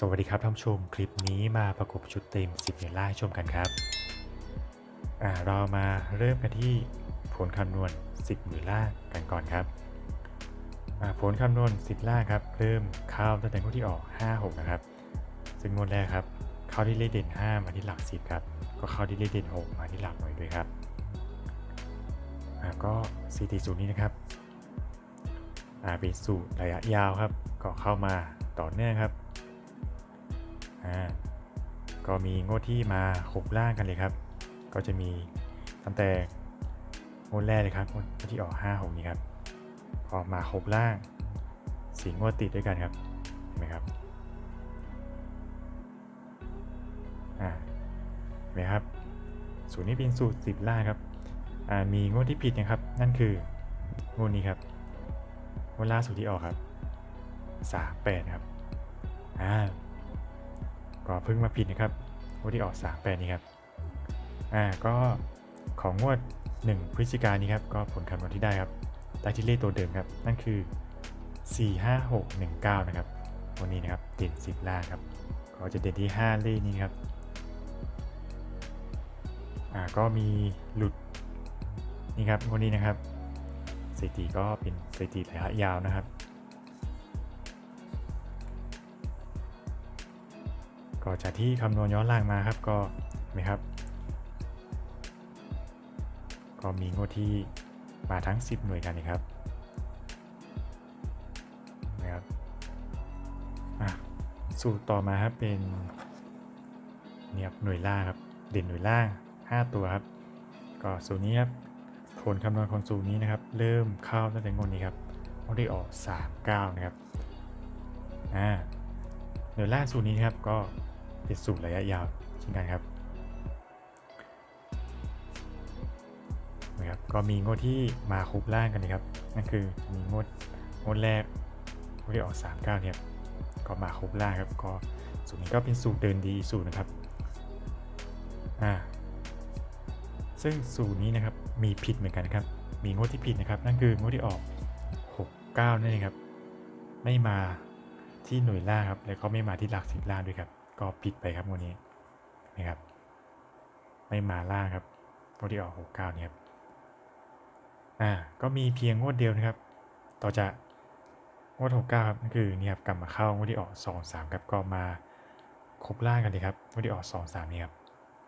สวัสดีครับท่านผู้ชมคลิปนี้มาประกบชุดเต็ม10เนล่าให้ชมกันครับอ่าเรามาเริ่มกันที่ผลคำนวณ 10หมื่นล่ากันก่อนครับอ่าผลคำนวณ 10ล่าครับเริ่มเข้าตั้งแต่งวดที่ออก 5 6 นะครับ ซึ่งงวดแรกครับ เข้าที่เลขเด่น 5 มาที่หลัก 10 ครับ ก็เข้าที่เลขเด่น 6 มาที่หลักหน่วยด้วยครับอ่าก็สถิติสูตรนี้นะครับอ่าเป็นสูตรระยะยาวครับ ก็เข้ามาต่อเนื่องครับ อ่าก็มีงวดที่มาหกล่างกันเลยครับ ก็จะมีตั้งแต่งวดแรกเลยครับงวดที่ออกห้าหกนี้ครับพอมาหกล่างสีงวดติดด้วยกันครับเห็นไหมครับอ่าเห็นไหมครับสูตรนี้เป็นสูตรสิบล่างครับอ่ามีงวดที่ผิดนะครับ นั่นคืองวดนี้ครับงวดล่าสุดที่ออกครับสามแปดครับอ่า ก็เพิ่งมาผิดนะครับงวดที่ออก3แปดนี้ครับ อ่า ก็ของงวด 1 พฤศจิกายนนี้ครับ ก็ผลคำนวณที่ได้ครับ ได้ที่เลขตัวเดิมครับ นั่นคือ 4 5 6 1 9 นะครับ วันนี้นะครับ เด่น 10 ล่างครับ ก็จะเด่นที่ 5 เลขนี้ครับ อ่า ก็มีหลุด นี่ครับวันนี้นะครับสถิติก็เป็นสถิติระยะยาวนะครับ ก็จากที่คำนวณย้อนหลังมาครับก็นไหมครับ ก็มีงวดที่มาทั้ง 10 หน่วยกันนะครับนะครับอะสูตรต่อมาครับเป็นเนี่ยครับหน่วยล่างครับเด่นหน่วยล่าง 5 ตัวครับ ก็สูตรนี้ครับผลคำนวณของสูตรนี้นะครับ เริ่มเข้าตั้งแต่งวดนี้ครับงวดที่ออก 39 นะครับอ่าหน่วยล่างสูตรนี้ครับก็ เป็นสูตรระยะยาวเช่นกันครับนะครับก็มีงวดที่มาคุบล่างกันนะครับนั่นคือมีงวดงวดแรกงวดที่ออก 39เนี่ยก็มาคุบล่างครับก็สูตรนี้ก็เป็นสูตรเดินดีสูตรนะครับอ่าซึ่งสูตรนี้นะครับมีผิดเหมือนกันนะครับ มีงวดที่ผิดนะครับนั่นคืองวดที่ออก 69นั่นเองครับไม่มาที่หน่วยล่างครับแล้วก็ไม่มาที่หลักสิบล่างด้วยครับ ก็ผิดไปครับวดนี้นะครับ ไม่มาล่างครับงวดที่ออก69เนี่ยครับอ่าก็มีเพียงงวดเดียวนะครับ ต่อจากงวด69ครับนั่นคือนี่ครับกลับมาเข้างวดที่ออก23ครับก็มาครบล่างกันเลยครับงวดที่ออก23นี่ครับ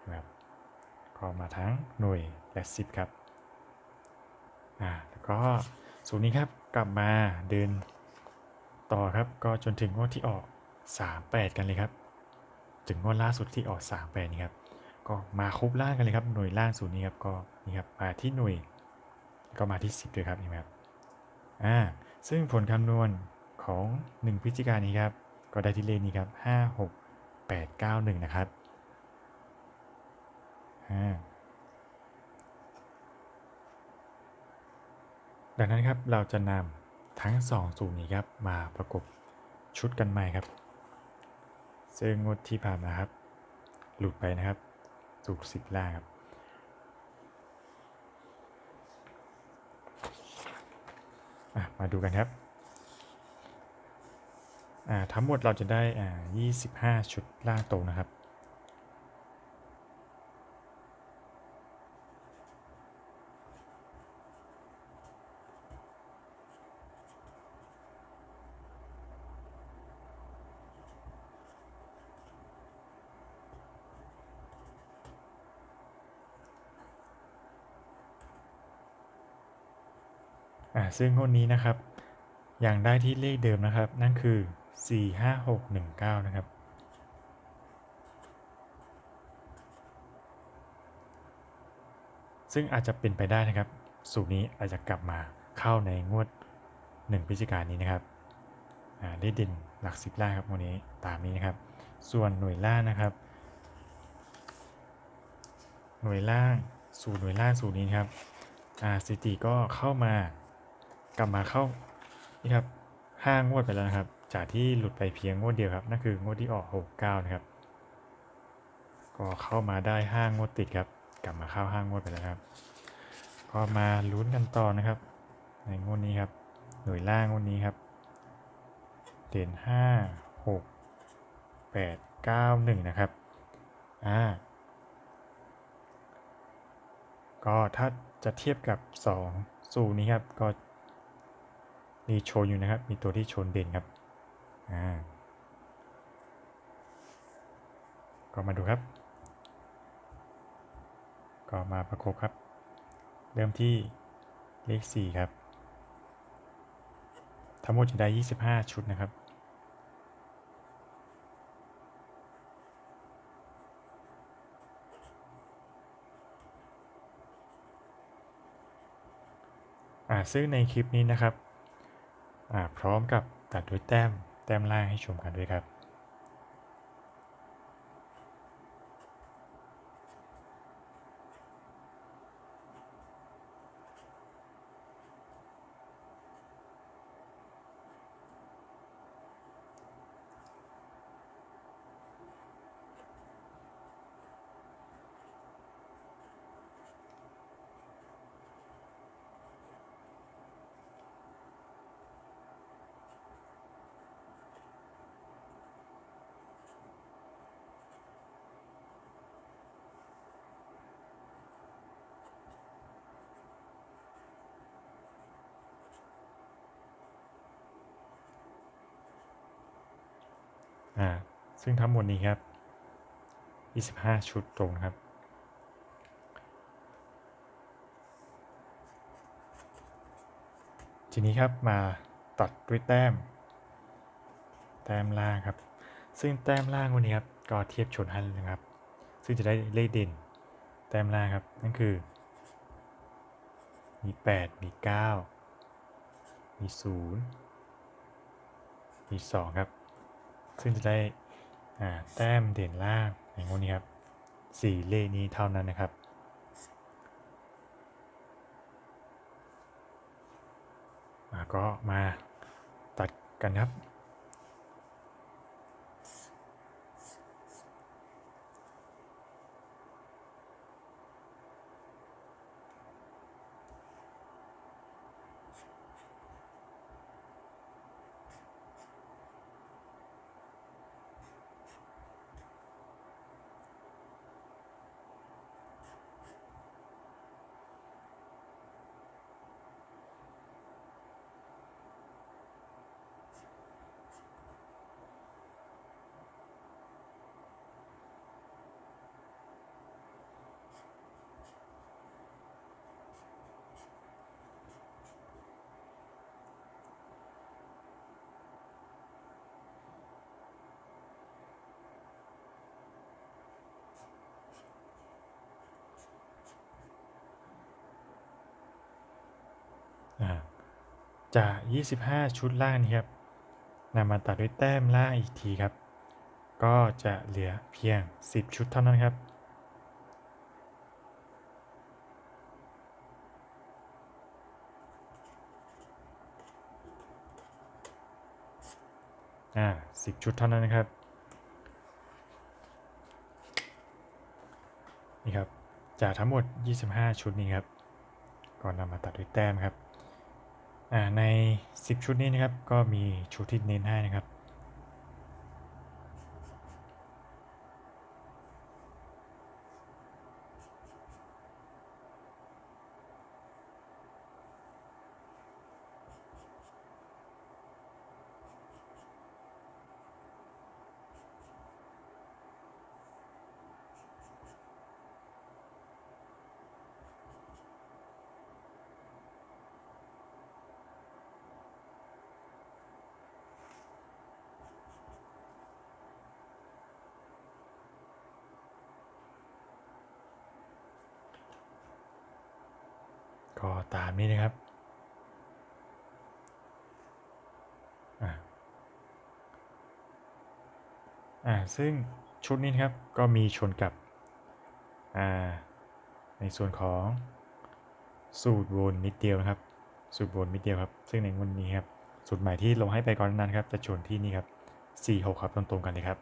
นะครับก็มาทั้งหน่วยและสิบครับอ่าแล้วก็สูตรนี้ครับกลับมาเดินต่อครับก็จนถึงงวดที่ออก 38 กันเลยครับ ถึงงวดล่าสุดที่ออก38นี่ครับ ก็มาครบล่างกันเลยครับ หน่วยล่างสูตรนี้ครับ ก็นี่ครับ มาที่หน่วย ก็มาที่10ด้วยครับนไหมครับ อ่า ซึ่งผลคำนวณของ1พฤศจิกายนนี้ครับ ก็ได้ที่เลขนี้ครับ5 6 8 9 1นะครับ อ่าดังนั้นครับเราจะนำทั้ง2สูตรนี้ครับมาประกบชุดกันใหม่ครับ ซึ่งงวดที่ผ่านมาครับ หลุดไปนะครับสูกสิบล่างครับ มาดูกันครับ ทั้งหมดเราจะได้อ่า25 ชุดล่างตรงนะครับ ซึ่งงวดนี้นะครับยังได้ที่เลขเดิมนะครับ นั่นคือ 4 5 6 1 9 นะครับ ซึ่งอาจจะเป็นไปได้นะครับ สูตรนี้อาจจะกลับมาเข้าในงวด 1พฤศจิกายนนี้นะครับอ่าได้เด่นหลัก10ล่าครับงวดนี้ตามนี้นะครับ ส่วนหน่วยล่างนะครับ หน่วยล่างสูตรหน่วยล่างสูตรนี้นครับอ่าสถิติก็เข้ามา กลับมาเข้านี่ครับห้างวดไปแล้วนะครับ จากที่หลุดไปเพียงงวดเดียวครับ นั่นคืองวดที่ออก 69 นะครับ ก็เข้ามาได้ห้างวดติดครับ กลับมาเข้าห้างงวดไปแล้วครับ ก็มาลุ้นกันต่อนะครับ ในงวดนี้ครับ หน่วยล่างงวดนี้ครับ เด่น 5 6 8 9 1 นะครับ อ่า ก็ถ้าจะเทียบกับ2สูนี้ครับ ก็ มีชนอยู่นะครับ มีตัวที่โชนเด่นครับ อ่า ก็มาดูครับ ก็มาประกบครับ เริ่มที่เลข 4 ครับ ทั้งหมดจะได้ 25 ชุดนะครับอ่าซึ่งในคลิปนี้นะครับ พร้อมกับตัดด้วยแต้มแต้มล่างให้ชมกันด้วยครับ ซึ่งทั้งหมดนี้ครับ 25 ชุดตรงครับ ทีนี้ครับมาตัดด้วยแต้ม แต้มล่างครับ ซึ่งแต้มล่างวันนี้ครับก็เทียบชนให้เลยนะครับ ซึ่งจะได้เลขเด่น แต้มล่างครับ นั่นคือ มี 8 มี 9 มี 0 มี 2 ครับ ซึ่งจะได้แต้มเด่นล่างในงวดนี้ครับสี่เลขนี้เท่านั้นนะครับ ก็มาตัดกันครับ จาก 25 ชุดล่างนี้ครับนำมาตัดด้วยแต้มล่างอีกทีครับ ก็จะเหลือเพียง 10 ชุดเท่านั้นครับ อ่า10ชุดเท่านั้นนะครับ นี่ครับ จากทั้งหมด 25 ชุดนี้ครับ ก็นำมาตัดด้วยแต้มครับ ใน 10 ชุดนี้นะครับ ก็มีชุดที่เน้นให้นะครับ ก็ตามนี้นะครับอ่าซึ่งชุดนี้นครับก็มีชนกับอ่าในส่วนของสูตรวนนิดเดียวนะครับ สูตรวนนิดเดียวครับ ซึ่งในวันนี้ครับสูตรใหม่ที่ลงให้ไปก่อนนั้นครับจะชนที่นี่ครับ46ครับตรงๆกันเลยครับ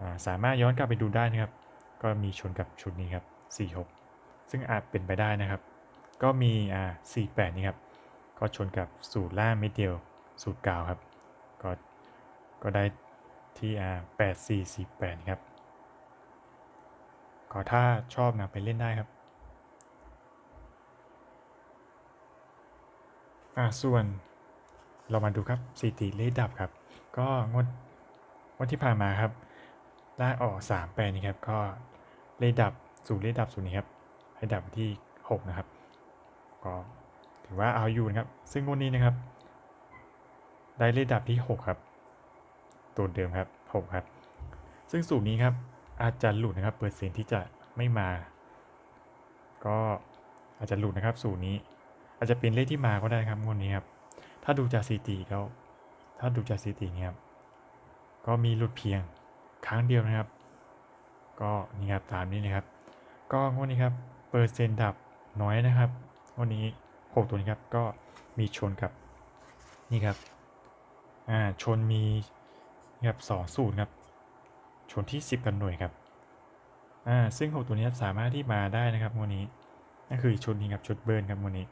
อ่าสามารถย้อนกลับไปดูได้นะครับ ก็มีชนกับชุดนี้ครับ 46 ซึ่งอาจเป็นไปได้นะครับ ก็มีอ่า48นี่ครับก็ชนกับสูตรล่างเม็ดเดียวสูตรกาวครับก็ก็ได้ที่อ่าแปดสี่สี่แปดครับก็ถ้าชอบนะไปเล่นได้ครับอ่าส่วนเรามาดูครับสถิติเลขดับครับ ก็งดงดที่ผ่านมาครับ ได้ออกสามแปดนี่ครับ ก็เลขดับสู่เลขดับสูนย์นี้ครับให้ดับที่หกนะครับ ก็ถือว่าเอาอยู่นะครับ ซึ่งงวดนี้นะครับ ได้เลดับที่หกครับตัวเดิมครับหกครับ ซึ่งสูตรนี้ครับ อาจจะหลุดนะครับ เปอร์เซ็นต์ที่จะไม่มา ก็อาจจะหลุดนะครับ สูตรนี้ อาจจะเป็นเลขที่มาก็ได้ครับงวดนี้ครับ ถ้าดูจากสถิติแล้ว ถ้าดูจากสถิติเนี่ยครับ ก็มีหลุดเพียงครั้งเดียวนะครับ ก็นี่ครับตามนี้นะครับ ก็งวดนี้ครับ เปอร์เซ็นต์ดับน้อยนะครับ วดนี้หกตัวนี้ครับ ก็มีชนกับ นี่ครับ อ่า ชนมีครับสองสูตรครับ ชนที่ 10 กันหน่วยครับ อ่า ซึ่ง 6 ตัวนี้สามารถที่มาได้นะครับวันนี้ นั่นคือชุดนี้ครับชุดเบิร์นครับวันนี้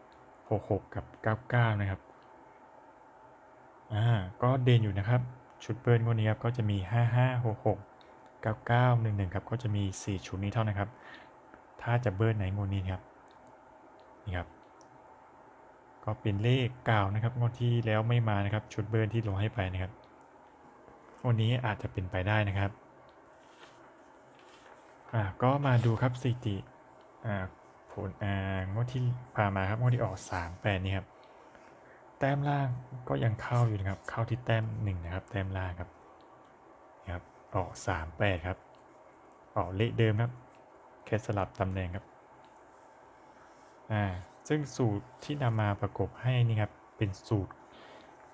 66 กับ 99 นะครับ อ่า ก็เด่นอยู่นะครับ ชุดเบิร์นวันนี้ครับ ก็จะมี 55 66 99 11 ครับ ก็จะมี 4 ชุดนี้เท่านะครับ ถ้าจะเบิร์นไหนงวดนี้ครับ นี่ครับ ก็เป็นเลขเก่านะครับงวดที่แล้วไม่มานะครับ ชุดเบิร์นที่ลงให้ไปนะครับวันนี้อาจจะเป็นไปได้นะครับอ่าก็มาดูครับสถิติอ่าผลอ่างวดที่ผ่านมาครับงวดที่ออก3 8นี่ครับแต้มล่างก็ยังเข้าอยู่นะครับ เข้าที่แต้ม1นะครับ แต้มล่างครับนะครับออก3 8ครับออกเลขเดิมครับแค่สลับตำแหน่งครับอ่า ซึ่งสูตรที่นำมาประกบให้นี่ครับเป็นสูตร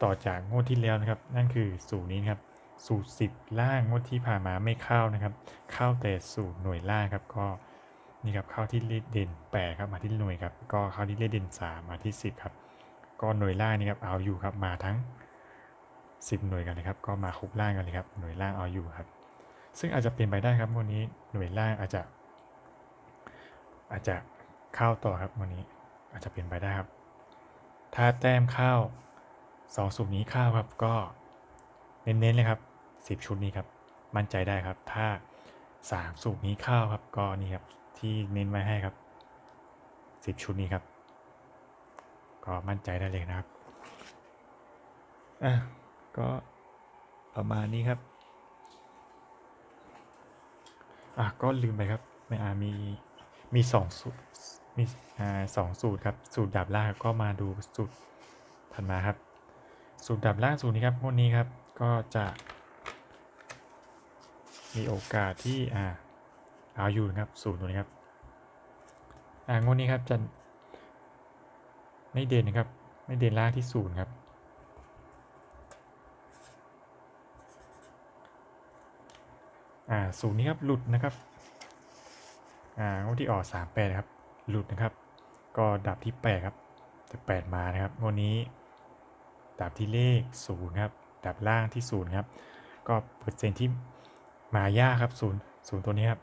ต่อจากงวดที่แล้วนะครับ นั่นคือสูตรนี้นครับสูตร 10 ล่างงวดที่ผ่านมาไม่เข้านะครับ เข้าแต่สูตรหน่วยล่างครับก็นี่ครับเข้าที่เลขเด่น8ครับมาที่หน่วยครับก็เข้าที่เลขเด่น 3 มาที่ 10ครับก็หน่วยล่างนี่ครับเอาอยู่ครับมาทั้ง 10 หน่วยกันเลยครับก็มาคุบล่างกันเลยครับหน่วยล่างเอาอยู่ครับ ซึ่งอาจจะเป็นไปได้ครับวันนี้หน่วยล่างอาจจะ อาจจะเข้าต่อครับวันนี้ อาจจะเป็นไปได้ครับ ถ้าแต้มเข้าสองสูตรนี้เข้าครับก็เน้นๆเลยครับสิบชุดนี้ครับ มั่นใจได้ครับ ถ้าสามสูตรนี้เข้าครับ ก็นี่ครับที่เน้นไว้ให้ครับสิบชุดนี้ครับ ก็มั่นใจได้เลยนะครับอะก็ประมาณนี้ครับอะก็ลืมไปครับไม่อามีมีสองสูตร มีสองสูตรครับ สูตรดับล่างก็มาดูสูตรถัดมาครับ สูตรดับล่างสูตรนี้ครับงวดนี้ครับก็จะมีโอกาสที่อ่าเอาอยู่นะครับสูตรตัวนี้ครับอ่างวดนี้ครับจะไม่เด่นนะครับ ไม่เด่นล่างที่ศูนย์ครับอ่าศูนย์นี้ครับหลุดนะครับอ่างวดที่ออกสามแปดครับ หลุดนะครับ ก็ดับที่แปดครับแต่แปดมานะครับงวดนี้ดับที่เลขศูนย์ครับดับล่างที่ศูนย์ครับก็เปอร์เซ็นต์ที่มายากครับศูนย์ศูนย์ตัวนี้ครับ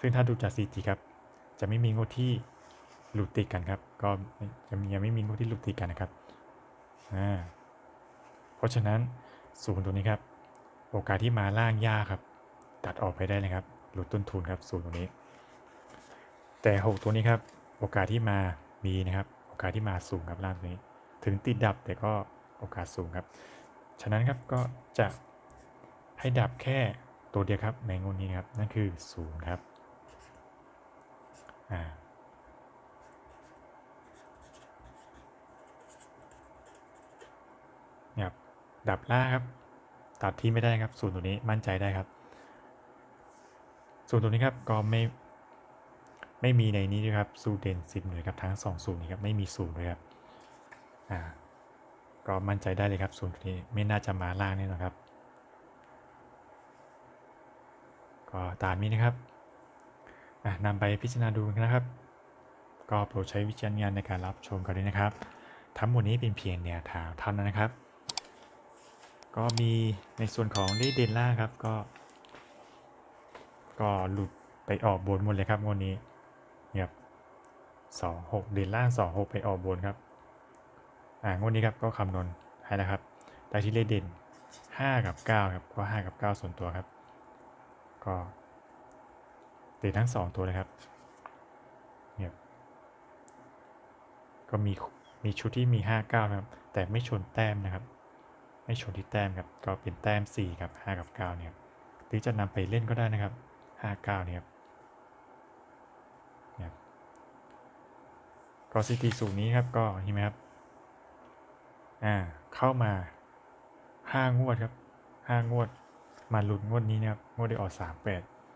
ซึ่งถ้าดูจากสถิติครับ จะไม่มีงวดที่หลุดติดกันครับ ก็จะยังไม่มีงวดที่หลุดติดกันนะครับอ่าเพราะฉะนั้นศูนย์ตัวนี้ครับ โอกาสที่มาล่างยากครับ ตัดออกไปได้เลยครับ หลุดต้นทุนครับศูนย์ตัวนี้ แต่หกตัวนี้ครับ โอกาสที่มามีนะครับ โอกาสที่มาสูงครับล่างตัวนี้ ถึงติดดับแต่ก็โอกาสสูงครับ ฉะนั้นครับก็จะให้ดับแค่ตัวเดียวครับในงวดนี้นครับ นั่นคือศูนย์ครับ อ่าครับดับล่าครับ ตัดที่ไม่ได้ครับศูนย์ตัวนี้มั่นใจได้ครับศูนย์ตัวนี้ครับก็ไม่ ไม่มีในนี้ด้วยครับสูตรเด่น 10 หน่วยครับทั้ง2สูตรนี้ครับไม่มีศูนย์เลยครับอ่าก็มั่นใจได้เลยครับศูตัวนี้ไม่น่าจะมาล่างแน่นอนครับ ก็ตามนี้นะครับอ่านำไปพิจารณาดูนะครับ ก็โปรดใช้วิจารณญาณในการรับชมกันด้วยนะครับ ทั้งหมดนี้เป็นเพียงแนวทางเท่านั้นนะครับ ก็มีในส่วนของเลขเด่นล่างครับก็ ก็หลุดไปออกบนหมดเลยครับงวดนี้ ครับสองหกเด่นล่างสองหกไปออกบนครับ อ่างวดนี้ครับก็คำนวณให้นะครับ ได้ที่เลขเด่น5กับ9ครับ ก็5กับ9ส่วนตัวครับ ก็ติดทั้ง2ตัวเลยครับเนี่ยก็มีมีชุดที่มี5 9นะครับ แต่ไม่ชนแต้มนะครับ ไม่ชนที่แต้มครับ ก็เป็นแต้ม4กับ5กับ9เนี่ยหรือจะนำไปเล่นก็ได้นะครับ5 9เนี่ยครับเนี่ยครับ ก็สถิติสูงนี้ครับก็เห็นไหมครับอ่าเข้ามา5งวดครับ5งวดมาหลุดงวดนี้นะครับงวดได้ออก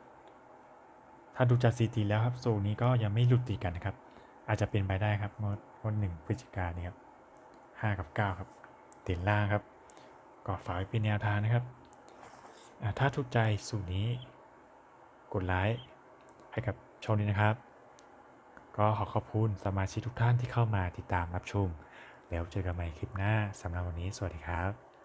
38ถ้าดูจากสถิติแล้วครับสูงนี้ก็ยังไม่หลุดตีกันนะครับ อาจจะเป็นไปได้ครับงวดงวดหนึ่งพฤศจิกายนครับ5กับ9ครับเด่นล่างครับ ก็ฝากไว้เป็นแนวทางนะครับอ่าถ้าถูกใจสูตรนี้ กดไลค์ให้กับช่องนี้นะครับ ก็ขอขอบคุณสมาชิกทุกท่านที่เข้ามาติดตามรับชม แล้วเจอกันใหม่คลิปหน้าสำหรับวันนี้สวัสดีครับ